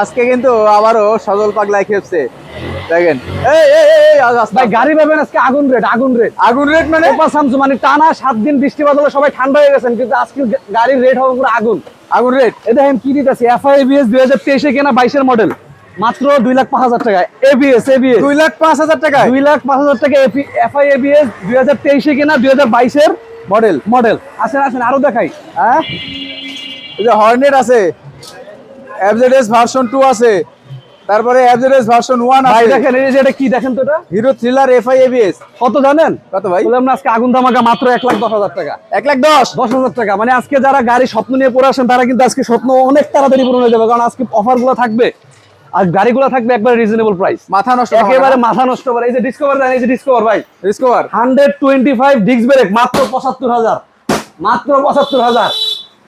আজকে কিন্তু আবারও সজল পাগলাই খেপছে। দেখেন। ভাই গাড়ি পাবেন আজকে আগুন রেট আগুন রেট। আগুন রেট মানে? মানে টানা সাত দিন বৃষ্টি বাদলে সবাই ঠান্ডা হয়ে গেছেন কিন্তু আজকে গাড়ির রেট হবে পুরো আগুন। আগুন রেট? এ দেখেন কি দিতেছি এফআইবিএস দুই হাজার তেইশে কেনা বাইশের মডেল মাত্র দুই লাখ পাঁচ হাজার টাকা এবিএস এবিএস দুই লাখ পাঁচ হাজার টাকা দুই লাখ পাঁচ হাজার টাকা এফআইএবিএস দুই হাজার তেইশে কেনা দুই হাজার বাইশের মডেল মডেল আসেন আসেন আরও দেখাই। হ্যাঁ? যে হর্নেট আছে এফজেডএস ভার্সন টু আছে তারপরে এফজেডএস ভার্সন 1 আছে। দেখেন এই যে এটা কি দেখেন তো এটা? হিরো থ্রিলার এফআই এবিএস কত জানেন? কত ভাই? বললাম না আজকে আগুন ধামাকা মাত্র এক লাখ 10 হাজার টাকা। 1 লাখ 10 10 হাজার টাকা। মানে আজকে যারা গাড়ি স্বপ্ন নিয়ে পড়ে আসেন তারা কিন্তু আজকে স্বপ্ন অনেক তাড়াতাড়ি পূরণ হয়ে যাবে কারণ আজকে অফারগুলো থাকবে আর গাড়িগুলো থাকবে একবারে রিজনেবল প্রাইস মাথা নষ্ট একেবারে মাথা নষ্ট করে এই যে ডিসকভার জানেন এই যে ডিসকভার ভাই। ডিসকভার 125 ডিস্ক ব্রেক মাত্র 75000 মাত্র 75000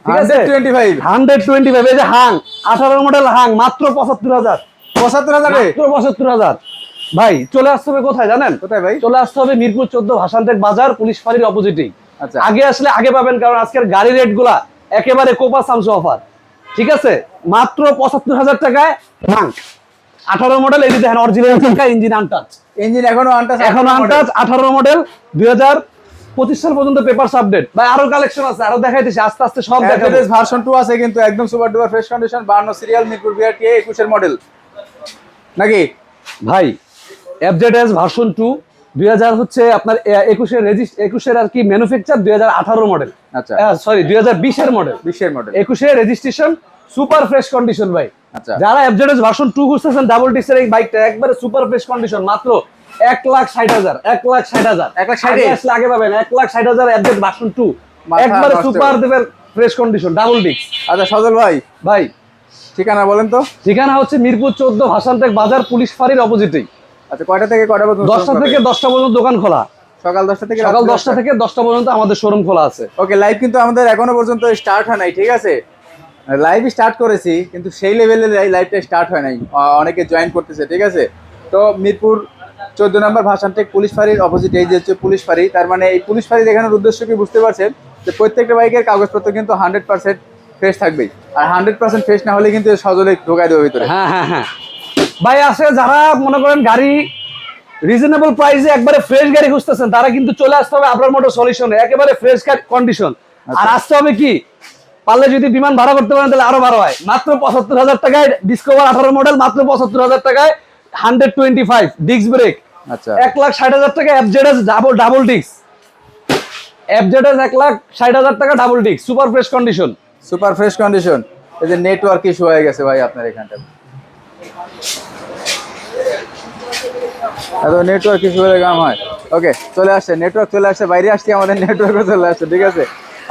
হান্ড্রেড টোয়েন্টি ফাইভ এই যে হাং আঠারো মডেল হাং মাত্র পঁচাত্তর হাজার। পঁচাত্তর হাজারে পঁচাত্তর হাজার। ভাই চলে আসতে হবে কোথায় জানেন? কোথায় ভাই? চলে আসতে হবে মিরপুর চোদ্দ বাজার পুলিশ ফাঁড়ির অপোজিটেই আচ্ছা। আগে আসলে আগে পাবেন কারণ আজকের গাড়ি রেটগুলা একেবারে কোপা সামসু অফার ঠিক আছে? মাত্র পঁচাত্তর হাজার টাকায় ভাঙ আঠারো মডেল এই দেখেন অরিজিনাল ইঞ্জিন আনটাচ ইঞ্জিন এখনও আনটাস এখন আনটাচ আঠারো মডেল দুই হাজার পঁচিশ সাল পর্যন্ত পেপারস আপডেট ভাই আরও কালেকশন আছে আরও দেখাইতেছি আস্তে আস্তে সব দেখাবো। ভার্সন টু আছে কিন্তু একদম সুপার ডুপার ফ্রেশ কন্ডিশন বান্ন সিরিয়াল মিরপুর বিআরটি একুশের মডেল নাকি? ভাই এফজেডএস ভার্সন টু দুই হাজার হচ্ছে আপনার একুশের রেজিস্ট একুশের আর কি ম্যানুফ্যাকচার দুই হাজার আঠারো মডেল আচ্ছা। সরি দুই হাজার বিশের মডেল বিশের মডেল একুশে রেজিস্ট্রেশন সুপার ফ্রেশ কন্ডিশন ভাই। আচ্ছা। যারা এফজেডএস ভার্সন টু খুঁজতেছেন ডাবল ডিসের এই বাইকটা একবারে সুপার ফ্রেশ কন্ডিশন মাত্র এক লাখ ষাট হাজার এক লাখ ষাট হাজার। এক লাখ ষাট? আসলে আগে পাবেন এক লাখ ষাট হাজার এফজেড ভার্সন টু একবারে। সুপার দেবের ফ্রেশ কন্ডিশন ডাবল ডিস্ক আচ্ছা সজল ভাই। ভাই। ঠিকানা বলেন তো। ঠিকানা হচ্ছে মিরপুর চোদ্দ ভাসানটেক বাজার পুলিশ ফাঁড়ির অপোজিটেই আচ্ছা কয়টা থেকে কয়টা পর্যন্ত দশটা থেকে দশটা পর্যন্ত দোকান খোলা। সকাল দশটা থেকে সকাল দশটা থেকে দশটা পর্যন্ত আমাদের শোরুম খোলা আছে। ওকে লাইভ কিন্তু আমাদের এখনও পর্যন্ত স্টার্ট হয় নাই ঠিক আছে? লাইভ স্টার্ট করেছি কিন্তু সেই লেভেলে লাইভটা স্টার্ট হয় নাই। অনেকে জয়েন করতেছে ঠিক আছে? তো মিরপুর চোদ্দ নম্বর ভাষানটেক পুলিশ ফাঁড়ির অপোজিট এই যে হচ্ছে পুলিশ ফাঁড়ি তার মানে এই পুলিশ ফাঁড়ি দেখানোর উদ্দেশ্য কি বুঝতে পারছেন? যে প্রত্যেকটা বাইকের কাগজপত্র কিন্তু হান্ড্রেড পার্সেন্ট ফ্রেশ থাকবেই। আর হান্ড্রেড পার্সেন্ট ফ্রেশ না হলে কিন্তু সজলে ঢোকাই দেবে ভিতরে। হ্যাঁ হ্যাঁ হ্যাঁ। ভাই আছে যারা মনে করেন গাড়ি রিজনেবল প্রাইসে একবারে ফ্রেশ গাড়ি খুঁজতেছেন তারা কিন্তু চলে আসতে হবে আপনার মোটর সলিউশনে একেবারে ফ্রেশ কন্ডিশন আর আসতে হবে কি? পারলে যদি বিমান ভাড়া করতে পারেন তাহলে আরও ভালো হয়। মাত্র পঁচাত্তর হাজার টাকায় ডিসকভার আঠারো মডেল মাত্র পঁচাত্তর হাজার টাকায় hundred twenty five disc brake আচ্ছা। এক লাখ ষাট হাজার টাকা FZS double double disc FZS এক লাখ ষাট হাজার টাকা double disc super fresh condition super fresh condition এই যে নেটওয়ার্ক ইস্যু হয়ে গেছে ভাই আপনার এখানটা এত নেটওয়ার্ক ইস্যু হলে কাম হয়। ওকে চলে আসছে নেটওয়ার্ক চলে আসছে বাইরে আসছি আমাদের নেটওয়ার্কও চলে আসছে ঠিক আছে?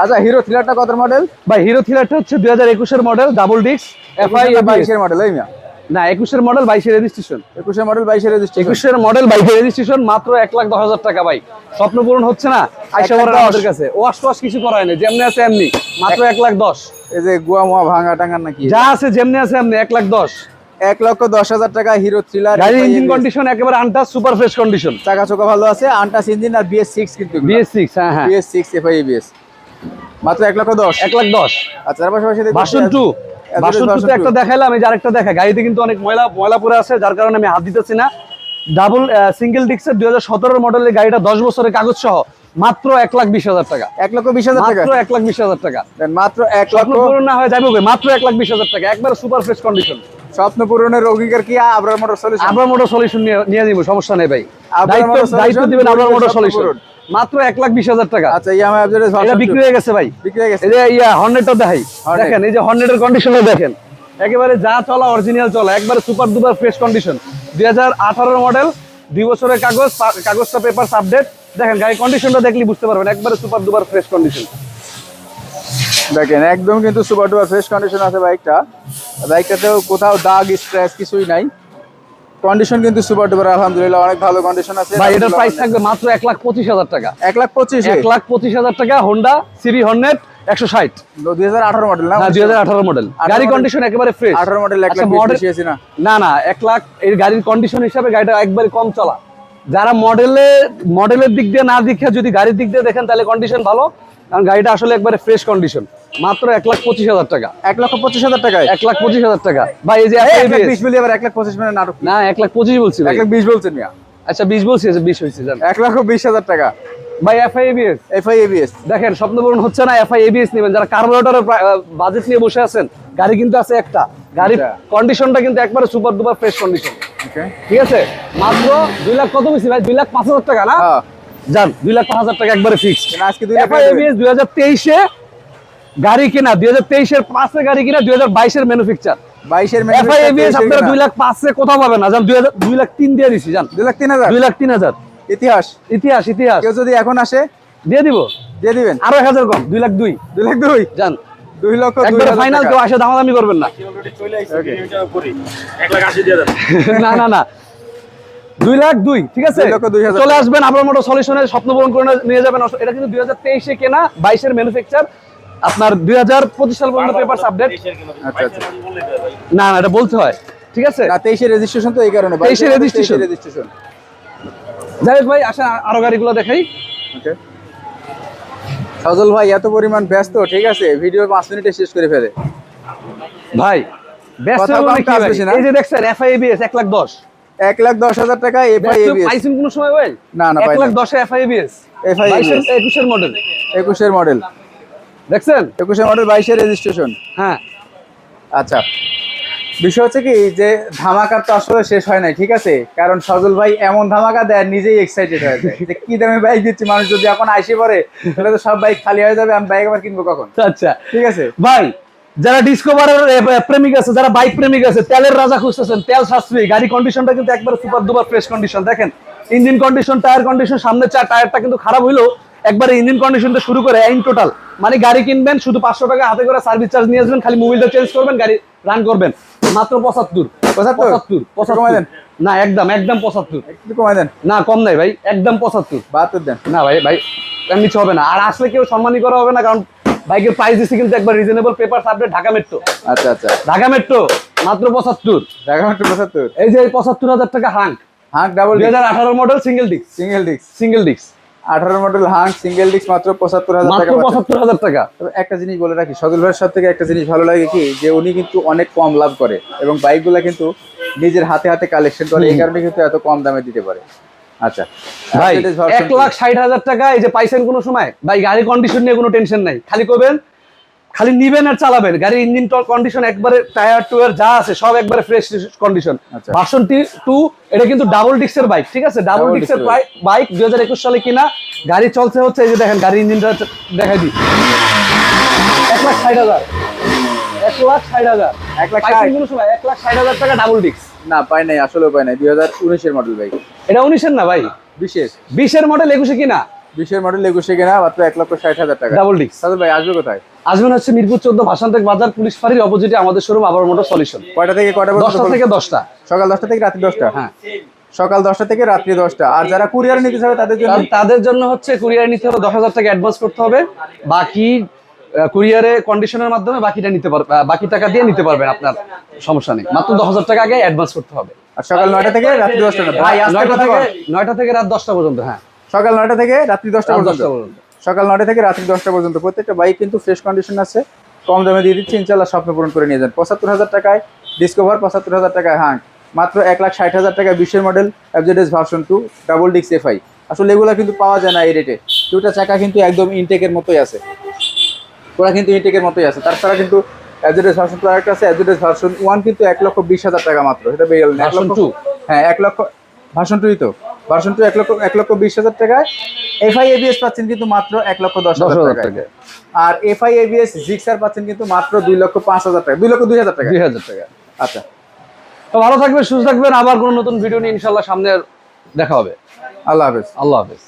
আচ্ছা হিরো থ্রিলারটা কত মডেল ভাই হিরো থ্রিলারটা হচ্ছে দুই হাজার একুশের মডেল ডাবল ডিস্ক এফআই বাইশের মডেল এই মিয়া। না একুশের মডেল বাইশে রেজিস্ট্রেশন একুশের মডেল বাইশের রেজিস্ট্রেশন একুশের মডেল বাইশে রেজিস্ট্রেশন মাত্র এক লাখ দশ হাজার টাকা ভাই। স্বপ্ন পূরণ হচ্ছে না? আইসা আমাদের কাছে। ওয়াশ টোয়াশ কিছু করা হয়নি যেমনি আছে এমনি। মাত্র এক লাখ দশ। এই যে গুয়া মুয়া ভাঙা টাঙ্গার নাকি? যা আছে যেমনি আছে এমনি এক লাখ দশ। এক লক্ষ দশ হাজার টাকা হিরো থ্রিলার গাড়ির ইঞ্জিন কন্ডিশন একেবারে আনটাচ সুপার ফ্রেশ কন্ডিশন চাকা চোকা ভালো আছে আনটাস ইঞ্জিন আর বিএস সিক্স কিন্তু বিএস সিক্স হ্যাঁ হ্যাঁ। বিএস সিক্স এফআই বিএস মাত্র এক লক্ষ দশ। এক লাখ দশ। আচ্ছা তার পাশাপাশি version two Average version two version তে একটা দেখাইলাম আমি যে আরেকটা দেখা গাড়িতে কিন্তু অনেক ময়লা ময়লা পড়ে আছে যার কারণে আমি হাত দিতেছি না। ডাবল সিঙ্গেল ডিক্সের দুই হাজার মডেলের গাড়িটা দশ বছরের কাগজ সহ মাত্র এক লাখ বিশ হাজার টাকা। এক লক্ষ বিশ হাজার টাকা? এক লাখ বিশ হাজার টাকা। মাত্র এক লক্ষ পূরণ না হয়ে যাবে মাত্র এক লাখ বিশ হাজার টাকা। একবারে সুপার ফ্রেশ কন্ডিশন স্বপ্ন পূরণের অঙ্গীকার কি আবরার মোটর সলিউশন আমরা মোটর সলিউশন নিয়ে দিব সমস্যা নেই ভাই। দায়িত্ব দিবেন আপনার মোটর সলিউশন। মাত্র এক লাখ বিশ হাজার টাকা। আচ্ছা এটা বিক্রি হয়ে গেছে ভাই। বিক্রি হয়ে গেছে। এই যে ইয়া হর্নেটটা দেখাই। দেখেন এই যে হর্নেটের কন্ডিশনটা দেখেন। একেবারে যা চলা অরিজিনাল চলা একবারে সুপার দুপার ফ্রেশ কন্ডিশন দুই হাজার মডেল দুই বছরের কাগজ কাগজটা পেপার আপডেট দেখেন গাড়ির কন্ডিশনটা দেখলে বুঝতে পারবেন একবারে সুপার দুপার ফ্রেশ কন্ডিশন দেখেন একদম কিন্তু সুপার ডুপার ফ্রেশ কন্ডিশন আছে বাইকটা। বাইকটাতেও কোথাও দাগ স্ক্র্যাচ কিছুই নাই। কন্ডিশন কিন্তু সুপার ডুপার আলহামদুলিল্লাহ অনেক ভালো কন্ডিশন আছে। ভাই এটার প্রাইস থাকবে মাত্র এক লাখ পঁচিশ হাজার টাকা। এক লাখ পঁচিশ এক লাখ পঁচিশ হাজার টাকা হোন্ডা সিরি হর্নেট একশো ষাট। দুই হাজার আঠারো মডেল না? হ্যাঁ দুই হাজার আঠারো মডেল গাড়ি কন্ডিশন একেবারে ফ্রেশ আঠারো মডেল এক লাখ আচ্ছা, বিশ model- বেশি আছে না। না না এক লাখ এই গাড়ির কন্ডিশন হিসাবে গাড়িটা একবারে কম চলা। যারা মডেলে মডেলের দিক দিয়ে না দেখে যদি গাড়ির দিক দিয়ে দেখেন তাহলে কন্ডিশন ভালো। কারণ গাড়িটা আসলে একবারে ফ্রেশ কন্ডিশন মাত্র এক লাখ পঁচিশ হাজার টাকা। এক লক্ষ পঁচিশ হাজার টাকা এক লাখ পঁচিশ হাজার টাকা। ভাই এই যে লাখ বিশ বলি আবার এক লাখ পঁচিশ মানে নাটক। না এক লাখ পঁচিশ বলছি এক লাখ বিশ বলছেন আচ্ছা বিশ বলছি আচ্ছা বিশ হয়েছে জান। এক লক্ষ বিশ হাজার টাকা। ভাই এফআই এবিএস এফআই এবিএস দেখেন স্বপ্ন পূরণ হচ্ছে না এফআই এবিএস নেবেন। যারা কার্বোরেটরের বাজেট নিয়ে বসে আছেন গাড়ি কিন্তু আছে একটা। গাড়ির আচ্ছা। কন্ডিশনটা কিন্তু একবারে সুপার ডুপার ফ্রেশ কন্ডিশন ঠিক আছে মাত্র দুই লাখ কত বেশি ভাই দুই লাখ পাঁচ হাজার টাকা না হ্যাঁ যান দুই লাখ পাঁচ হাজার টাকা একবারে ফিক্সড না, আজকে দুই লাখ দুই হাজার তেইশে গাড়ি কিনা দুই হাজার তেইশের পাঁচে গাড়ি কিনা দুই হাজার বাইশের ম্যানুফ্যাকচার বাইশের এফআই আপনারা দুই লাখ পাঁচে কোথাও পাবেন না যান দুই হাজার দুই লাখ তিন দিয়ে দিছি যান দুই লাখ তিন হাজার দুই লাখ তিন হাজার ইতিহাস ইতিহাস ইতিহাস কেউ যদি এখন আসে দিয়ে দিব দিয়ে দিবেন আরও এক হাজার কম দুই লাখ দুই দুই লাখ দুই যান দুই লক্ষ একবারে ফাইনাল কেউ আসে দামাদামি করবেন না। না না না। দুই লাখ দুই ঠিক আছে? চলে আসবেন আপনার মোটর সলিউশনের স্বপ্ন পূরণ করে নিয়ে যাবেন। এটা কিন্তু দুই হাজার তেইশে কেনা বাইশের ম্যানুফ্যাকচার আপনার দুই হাজার পঁচিশ সাল পর্যন্ত পেপার আপডেট আচ্ছা আচ্ছা। না না এটা বলতে হয়। ঠিক আছে? না তেইশের রেজিস্ট্রেশন তো এই কারণে। 23 এর registration। রেজিস্ট্রেশন যাই ভাই আসেন আরও গাড়িগুলো দেখাই। ওকে সজল ভাই এত পরিমাণ ব্যস্ত ঠিক আছে? ভিডিও পাঁচ মিনিটে শেষ করে ফেলে। ভাই ব্যস্ত? এই যে দেখছেন এক লাখ দশ। এক লাখ দশ হাজার টাকা পাইছেন কোনো সময় না, না, এক লাখ। দশে একুশের মডেল একুশের মডেল দেখছেন? একুশের মডেল বাইশের রেজিস্ট্রেশন হ্যাঁ। আচ্ছা। বিষয় হচ্ছে কি যে ধামাকার তো আসলে শেষ হয় নাই ঠিক আছে? কারণ সজল ভাই এমন ধামাকা দেয় নিজেই এক্সাইটেড হয়ে যায়। যে কি দামে বাইক দিচ্ছি মানুষ যদি এখন আইসে পড়ে তাহলে তো সব বাইক খালি হয়ে যাবে আমি বাইক আবার কিনবো কখন? আচ্ছা। ঠিক আছে? ভাই যারা ডিসকভারের প্রেমিক আছে যারা বাইক প্রেমিক আছে তেলের রাজা খুঁজতেছেন তেল সাশ্রয়ী গাড়ি কন্ডিশনটা কিন্তু একবার সুপার দুবার ফ্রেশ কন্ডিশন দেখেন ইঞ্জিন কন্ডিশন টায়ার কন্ডিশন সামনে চার টায়ারটা কিন্তু খারাপ হইল একবার ইঞ্জিন কন্ডিশনটা শুরু করে ইন টোটাল মানে গাড়ি কিনবেন শুধু পাঁচশো টাকা হাতে করে সার্ভিস চার্জ নিয়ে আসবেন খালি মোবিলটা চেঞ্জ করবেন গাড়ি রান করবেন। মাত্র পঁচাত্তর। 75? পঁচাত্তর পঁচাত্তর। দেন। না একদম একদম পঁচাত্তর। কমাই দেন। না কম নাই ভাই একদম পঁচাত্তর। বাহাত্তর দেন। না ভাই ভাই এর নিচে হবে না। আর আসলে কেউ সম্মানই করা হবে না কারণ বাইকের প্রাইস দিচ্ছে কিন্তু একবার reasonable paper update Dhaka metro আচ্ছা আচ্ছা। ঢাকা মেট্রো মাত্র পঁচাত্তর। ঢাকা মেট্রো পঁচাত্তর। এই যে পঁচাত্তর হাজার টাকা হাঙ্ক। হাঁক ডাবল দুই হাজার আঠারো model single disc single disc single disc আঠারো মডেল হাঁক সিঙ্গেল ডিস্ক মাত্র পঁচাত্তর হাজার টাকা পঁচাত্তর হাজার টাকা। একটা জিনিস বলে রাখি সজল ভাইয়ের সব থেকে একটা জিনিস ভালো লাগে কি যে উনি কিন্তু অনেক কম লাভ করে এবং বাইকগুলো কিন্তু নিজের হাতে হাতে কালেকশন করে এই কারণে কিন্তু এত কম দামে দিতে পারে। আচ্ছা ভাই এক লাখ ষাট হাজার টাকা এই যে পাইছেন কোনো সময়? ভাই গাড়ি কন্ডিশন নিয়ে কোনো টেনশন নাই। খালি করবেন খালি নিবেন আর চালাবেন। গাড়ির ইঞ্জিন কন্ডিশন একবারে টায়ার টুয়ার যা আছে সব একবারে ফ্রেশ কন্ডিশন। ভার্সন টু এটা কিন্তু ডাবল ডিস্কের বাইক ঠিক আছে? ডাবল এর বাইক দুই হাজার একুশ সালে কিনা গাড়ি চলছে হচ্ছে এই যে দেখেন গাড়ির ইঞ্জিনটা দেখাই দিই। এক লাখ ষাট হাজার। এক লাখ ষাট হাজার। এক লাখ এক লাখ ষাট হাজার টাকা ডাবল ডিস্ক না পাই নাই আসলে পাই নাই। দুই হাজার উনিশের মডেল বাইক এটা উনিশের না ভাই? বিশেষ বিশের মডেল একুশে কিনা? বিশের মডেল একুশে কেনা মাত্র এক লক্ষ ষাট হাজার টাকা। ডাবল ডিস্ক সজল ভাই আসবে কোথায়? আসবেন হচ্ছে মিরপুর চোদ্দ ভাষান্তেক বাজার পুলিশ ফাঁড়ির অপোজিটে আমাদের শোরুম আবার মোটর সলিউশন কয়টা থেকে কয়টা দশটা থেকে দশটা। সকাল দশটা থেকে রাত্রি দশটা? হ্যাঁ। সকাল দশটা থেকে রাত্রি দশটা। আর যারা কুরিয়ার নিতে চাবে তাদের জন্য? তাদের জন্য হচ্ছে কুরিয়ার নিতে হবে দশ হাজার টাকা অ্যাডভান্স করতে হবে। বাকি কুরিয়ারে কন্ডিশনের মাধ্যমে বাকিটা নিতে পারবে বাকি টাকা দিয়ে নিতে পারবেন আপনার সমস্যা নেই। মাত্র দশ হাজার টাকা আগে অ্যাডভান্স করতে হবে। আর সকাল নয়টা থেকে রাত্রি দশটা ভাই নয়টা থেকে? নয়টা থেকে রাত দশটা পর্যন্ত হ্যাঁ। সকাল নয়টা থেকে রাত্রি দশটা পর্যন্ত। সকাল নয়টা থেকে রাত্রি দশটা পর্যন্ত। প্রত্যেকটা বাইক কিন্তু ফ্রেশ কন্ডিশন আছে। কম দামে দিয়ে দিচ্ছি ইনশাল্লাহ স্বপ্ন পূরণ করে নিয়ে যান পঁচাত্তর হাজার টাকায় ডিসকভার পঁচাত্তর হাজার টাকায় হাং মাত্র এক লাখ ষাট হাজার টাকায় বিশের model FZS version two double ডিক্স এফআই আসলে এগুলো কিন্তু পাওয়া যায় না এই রেটে দুটা চাকা কিন্তু একদম ইনটেকের মতোই আছে। ওরা কিন্তু ইনটেকের মতোই আছে। তাছাড়া কিন্তু এফজেডএস ভার্সন টু আরেকটা আছে। এফজেডএস ভার্সন ওয়ান কিন্তু এক লক্ষ বিশ হাজার টাকা মাত্র। সেটা বেরিয়ে। এক লক্ষ হ্যাঁ এক লক্ষ ভার্সন টুই তো? ভার্সন টু এক লক্ষ এক লক্ষ বিশ হাজার টাকায়। এফআই এবিএস পাচ্ছেন কিন্তু মাত্র এক লক্ষ দশ হাজার টাকা আর এফআই এবিএস জিক্সার পাচ্ছেন কিন্তু মাত্র দুই লক্ষ পাঁচ হাজার টাকা দুই লক্ষ দুই হাজার টাকা দুই হাজার টাকা আচ্ছা। তো ভালো থাকবেন সুস্থ থাকবেন আবার কোনো নতুন ভিডিও নিয়ে ইনশাল্লাহ সামনে দেখা হবে। আল্লাহ হাফেজ। আল্লাহ হাফেজ।